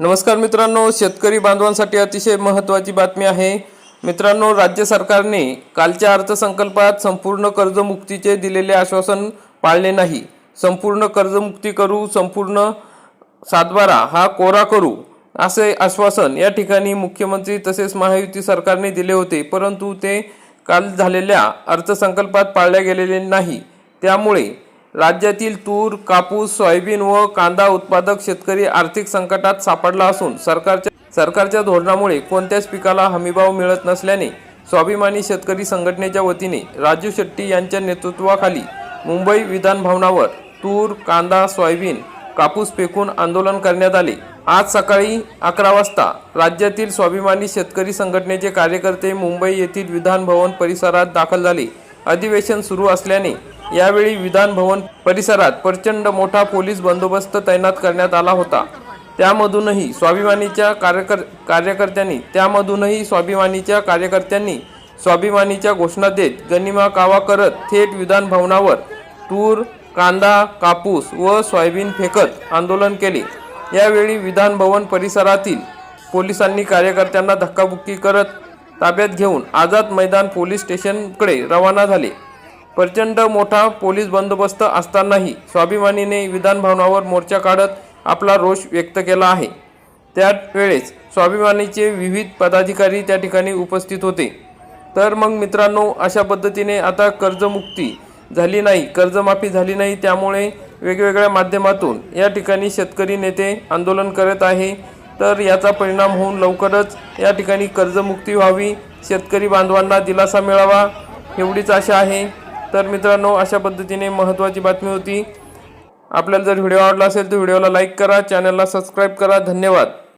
नमस्कार मित्रांनो शेतकरी बांधवांसाठी अतिशय महत्त्वाची बातमी आहे. मित्रांनो राज्य सरकारने कालच्या अर्थसंकल्पात संपूर्ण कर्जमुक्तीचे दिलेले आश्वासन पाळले नाही. संपूर्ण कर्जमुक्ती करू संपूर्ण सातबारा हा कोरा करू असे आश्वासन या ठिकाणी मुख्यमंत्री तसेच महायुती सरकारने दिले होते. परंतु ते काल झालेल्या अर्थसंकल्पात पाळले गेलेले नाही. त्यामुळे राज्यातील तूर कापूस सोयाबीन व कांदा उत्पादक शेतकरी आर्थिक संकटात सापडला असून सरकारच्या सरकारच्या धोरणामुळे कोणत्याच पिकाला हमीभाव मिळत नसल्याने स्वाभिमानी शेतकरी संघटनेच्या वतीने राजू शेट्टी यांच्या नेतृत्वाखाली मुंबई विधान भवनावर तूर कांदा सोयाबीन कापूस फेकून आंदोलन करण्यात आले. आज सकाळी अकरा वाजता राज्यातील स्वाभिमानी शेतकरी संघटनेचे कार्यकर्ते मुंबई येथील विधान भवन परिसरात दाखल झाले. अधिवेशन सुरू असल्याने यावेळी विधान भवन परिसरात प्रचंड मोठा पोलीस बंदोबस्त तैनात करण्यात आला होता. त्यामधूनही स्वाभिमानीच्या कार्यकर कार्यकर्त्यांनी त्यामधूनही स्वाभिमानीच्या कार्यकर्त्यांनी स्वाभिमानीच्या घोषणा देत गनिमा कावा करत थेट विधान भवनावर तूर कांदा कापूस व सोयाबीन फेकत आंदोलन केले. यावेळी विधान भवन परिसरातील पोलिसांनी कार्यकर्त्यांना धक्काबुक्की करत ताब्यात घेऊन आझाद मैदान पोलीस स्टेशनकडे रवाना झाले. प्रचंड मोठा पोलीस बंदोबस्त असतानाही स्वाभिमानीने विधान भवनावर मोर्चा काढत आपला रोष व्यक्त केला आहे. त्यावेळेस स्वाभिमानीचे विविध पदाधिकारी त्या ठिकाणी उपस्थित होते. तर मग मित्रांनो अशा पद्धतीने आता कर्जमुक्ती झाली नाही कर्जमाफी झाली नाही त्यामुळे वेगवेगळ्या माध्यमातून या ठिकाणी शेतकरी नेते आंदोलन करत आहे. तर याचा परिणाम होऊन लवकरच या ठिकाणी कर्जमुक्ती व्हावी शेतकरी बांधवांना दिलासा मिळावा एवढीच आशा आहे. तर मित्रांनो अशा पद्धतीने महत्त्वाची बातमी होती. आपल्याला जर व्हिडिओ आवडला असेल तर व्हिडिओला लाईक करा चॅनलला सबस्क्राईब करा. धन्यवाद.